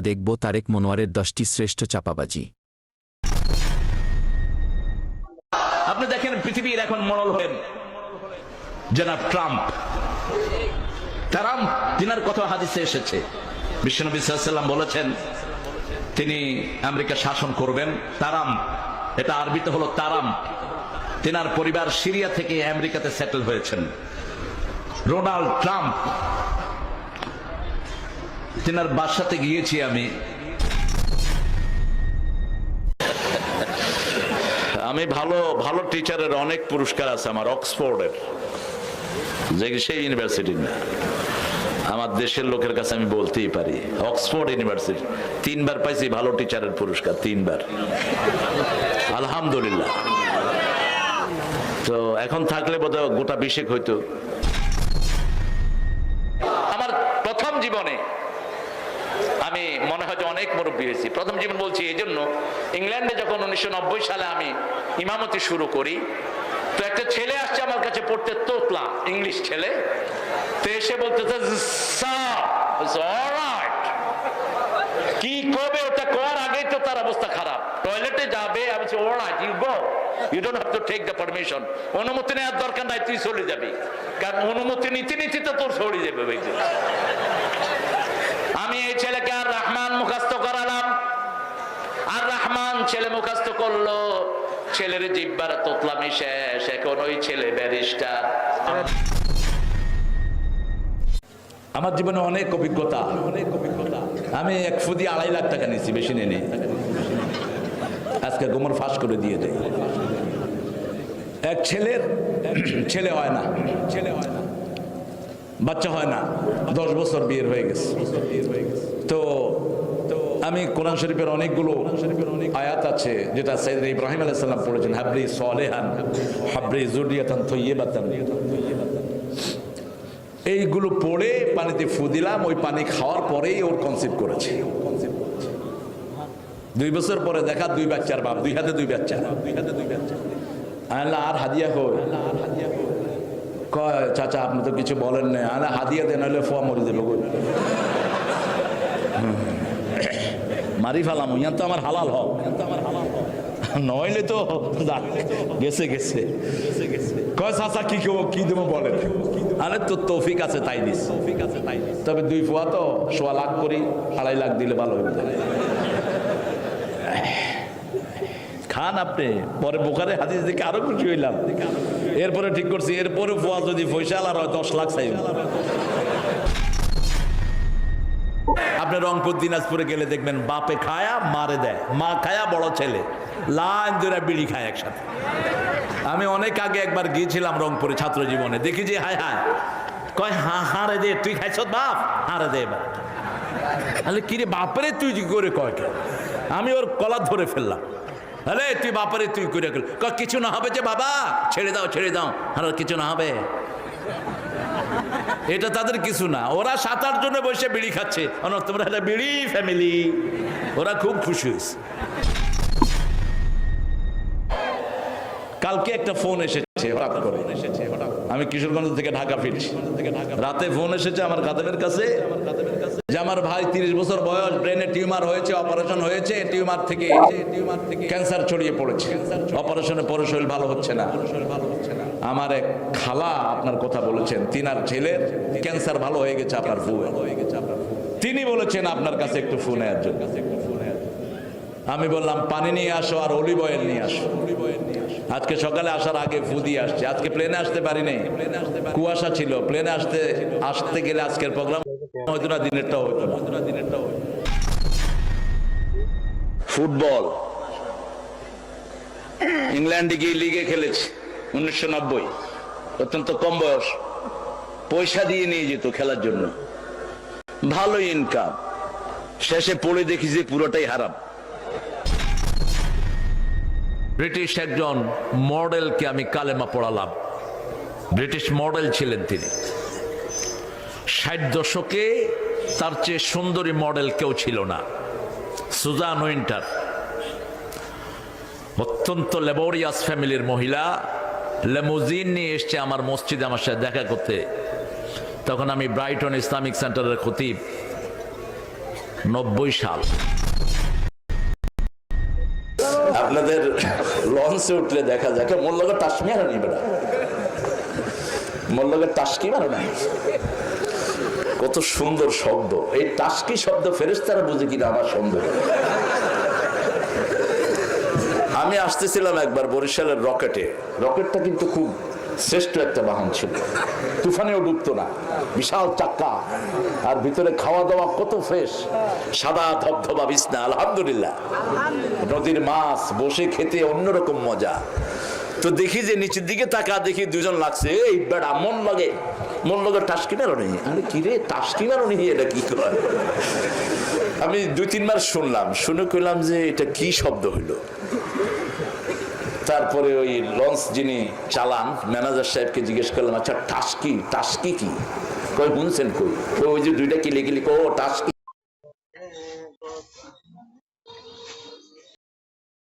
দেখব তারেক মনোয়ারের দশটি শ্রেষ্ঠ চাপাবাজি। আপনি দেখেন পৃথিবীর এখন মরল হলেন জনাব ট্রাম্প। ট্রাম্প, তিনার কথা হাদিসে এসেছে। বিশ্বনবী সাল্লাম বলেছেন, তিনি আমেরিকা শাসন করবেন, তারাম, এটা আরবিতে হলো তারাম। তিনার পরিবার সিরিয়া থেকে আমেরিকাতে সেটেল হয়েছেন। রোনাল্ড ট্রাম্প তিনার বাসাতে গিয়েছি আমি। আমি ভালো ভালো টিচারের অনেক পুরস্কার আছে আমার, অক্সফোর্ডের। যে সেই ইউনিভার্সিটি না। আমার দেশের লোকের কাছে আমি বলতেই পারি, অক্সফোর্ড ইউনিভার্সিটি তিনবার পাইছি ভালো টিচারের পুরস্কার, তিনবার। আলহামদুলিল্লাহ। তো এখন থাকলে বোধহয় গোটা বিশেক হইতো। আমার প্রথম জীবনে আমি মনে হয় অনেক মুরব্বী হয়েছি। প্রথম জীবন বলছি এই জন্য ইংল্যান্ডে যখন উনিশশো সালে আমি ইমামতি শুরু করি তো একটা ছেলে আসছে আমার কাছে পড়তে তোতলা ইংলিশ ছেলে। তো এসে বলতেছে "স্যার, it's all right." কি করবে ওটা করার আগেই তো তার অবস্থা খারাপ। টয়লেটে যাবে আমি পারমিশন অনুমতি নেওয়ার দরকার নাই তুই চলে যাবি। কারণ অনুমতি নিতে নিতে তো তোর সরে যাবে। আমি এই ছেলেকে আর রহমান মুখাস্ত করালাম। আর রহমান ছেলে মুখাস্ত করল। ছেলের জিব্বার তোতলামি শেষ। এখন ওই ছেলে ব্যারিস্টার। আমার জীবনে অনেক অভিজ্ঞতা। অনেক অভিজ্ঞতা আমি এক ফুদি আড়াই লাখ টাকা নিয়েছি, বেশি নেই আজকে গোমর ফাঁস করে দিয়ে দেয়। এক ছেলের ছেলে হয় না ছেলে হয় না। বাচ্চা হয় না। দশ বছর বিয়ের হয়ে গেছে। তো আমি কোরআন শরীফের অনেকগুলো আয়াত আছে, যেটা সৈয়দ ইব্রাহিম আলাইসাল্লাম পড়েছেন হাবরি সলেহান হাবরি জুডিয়াতান থইয়েবাতান এইগুলো পড়ে পানিতে ফু দিলাম, ওই পানি খাওয়ার পরেই ওর কনসিভ করেছে। দুই বছর পরে দেখা, দুই বাচ্চার বাপ, দুই হাতে দুই বাচ্চা। দুই হাতে দুই বাচ্চা আর হাদিয়া হই কয়, চাচা, আপনি তো কিছু বলেন না আরে, হাদিয়া দেন, হলে ফোয়া মরে দেবে গো। মারি ফেলাম, ইয়ান তো আমার হালাল হক। নইলে তো গেছে গেছে। কয়, চাচা, কি কেউ কি দেবো বলেন? আরে তো তৌফিক আছে, তাই দিস। তবে দুই ফুয়া তো, সোয়া লাখ করি, আড়াই লাখ দিলে ভালো হইবে। খান আপনি? পরে বোকারে হাদিস দেখে আরও খুশি হইলাম। এরপরে ঠিক করছি, এরপরে ফুয়া যদি পয়সা আর হয়, দশ লাখ চাইব। আপনি রংপুর, দিনাজপুরে গেলে দেখবেন বাপে খায়া, মারে দেয়। মা খায়া, বড় ছেলে। লাইন ধরে বিড়ি খায় একসাথে। আমি অনেক আগে একবার গিয়েছিলাম রংপুরে ছাত্র জীবনে। দেখি যে, হায় হায়। কয়, হা হারে দে, তুই খাইছ বাপ? হারে দে এবার তাহলে কিরে বাপরে, তুই করে কয়? আমি ওর কলা ধরে ফেললাম। আরে, তুই বাপারে, তুই করে গেল। কিছু না হবে যে বাবা? ছেড়ে দাও ছেড়ে দাও। আর কিছু না হবে। এটা তাদের কিছু না। ওরা সাত আট জনে বসে বিড়ি খাচ্ছে। তোমরা বিড়ি ফ্যামিলি ওরা খুব খুশি হয়েছে। কালকে একটা ফোন এসেছে, হঠাৎ করে। আমি কিশোরগঞ্জ থেকে ঢাকা ফিরছি। রাতে ফোন এসেছে আমার কাদের কাছে। যে আমার ভাই তিরিশ বছর বয়স ব্রেনে টিউমার হয়েছে অপারেশন হয়েছে টিউমার থেকে টিউমার থেকে ক্যান্সার ছড়িয়ে পড়েছে। অপারেশনে পরে শরীর ভালো হচ্ছে না। আমার এক খালা আপনার কথা বলেছেন, তিনার ছেলের ক্যান্সার ভালো হয়ে গেছে আপনার ফু তিনি বলেছেন, আপনার কাছে একটু ফোন নেওয়ার আমি বললাম, পানি নিয়ে আসো আর অলিভ অয়েল নিয়ে আসো। আজকে সকালে আসার আগে ফু দিয়ে আসছে। আজকে প্লেনে আসতে পারি নাই কুয়াশা ছিল। প্লেনে আসতে আসতে গেলে আজকের প্রোগ্রাম হয়তো না। দিনেরটাও হইতো না। দিনেরটাও ফুটবল। ইংল্যান্ডে গিয়ে লিগে খেলেছে উনিশশো নব্বই। অত্যন্ত কম বয়স। পয়সা দিয়ে নিয়ে যেত খেলার জন্য। ভালো ইনকাম শেষে পড়ে দেখি যে পুরোটাই হারাম। ব্রিটিশ একজন মডেলকে আমি কালেমা পড়ালাম। ব্রিটিশ মডেল ছিলেন তিনি। ষাট দশকে তার চেয়ে সুন্দরী মডেল কেউ ছিল না। Suzanne Winter. অত্যন্ত লেবোরিয়াস ফ্যামিলির মহিলা। লেমুজিন নিয়ে এসছে আমার মসজিদে আমার সাথে দেখা করতে। তখন আমি ব্রাইটন ইসলামিক সেন্টারের খতিব। নব্বই সাল। আপনাদের লঞ্চে উঠলে দেখা যায়। মোল্লগের টাসমি আর নিবে না। মোল্লগের টাসকি মারো না কত সুন্দর শব্দ। এই টাসকি শব্দ ফেরেস্তারা বুঝে কিনা আমার সুন্দর আমি আসতেছিলাম একবার বরিশালের রকেটে। রকেটটা কিন্তু খুব শ্রেষ্ঠ একটা বাহন ছিল। তুফানেও ডুবতো না। বিশাল চাক্কা। আর ভিতরে খাওয়া দাওয়া কত ফ্রেশ। সাদা ধবধবা বিছনা, আলহামদুলিল্লাহ। নদীর মাছ, বসে খেতে অন্যরকম মজা। তো দেখি যে নিচের দিকে তাকা দেখি দুজন লাগছে। এই বেড়া, মন লাগে। মন তাস টাসকি মারো নেই। আরে কি রে মারো নেই, এটা কি করে আমি দুই, তিনবার শুনলাম, শুনে কইলাম যে এটা কি শব্দ হইল। তারপরে ওই লঞ্চ যিনি চালান, ম্যানেজার সাহেবকে জিজ্ঞেস করলাম আচ্ছা টাস্কি টাস্কি কি কই শুনছেন কই? ওই যে দুইটা কিলে কিলি কো? টাস্কি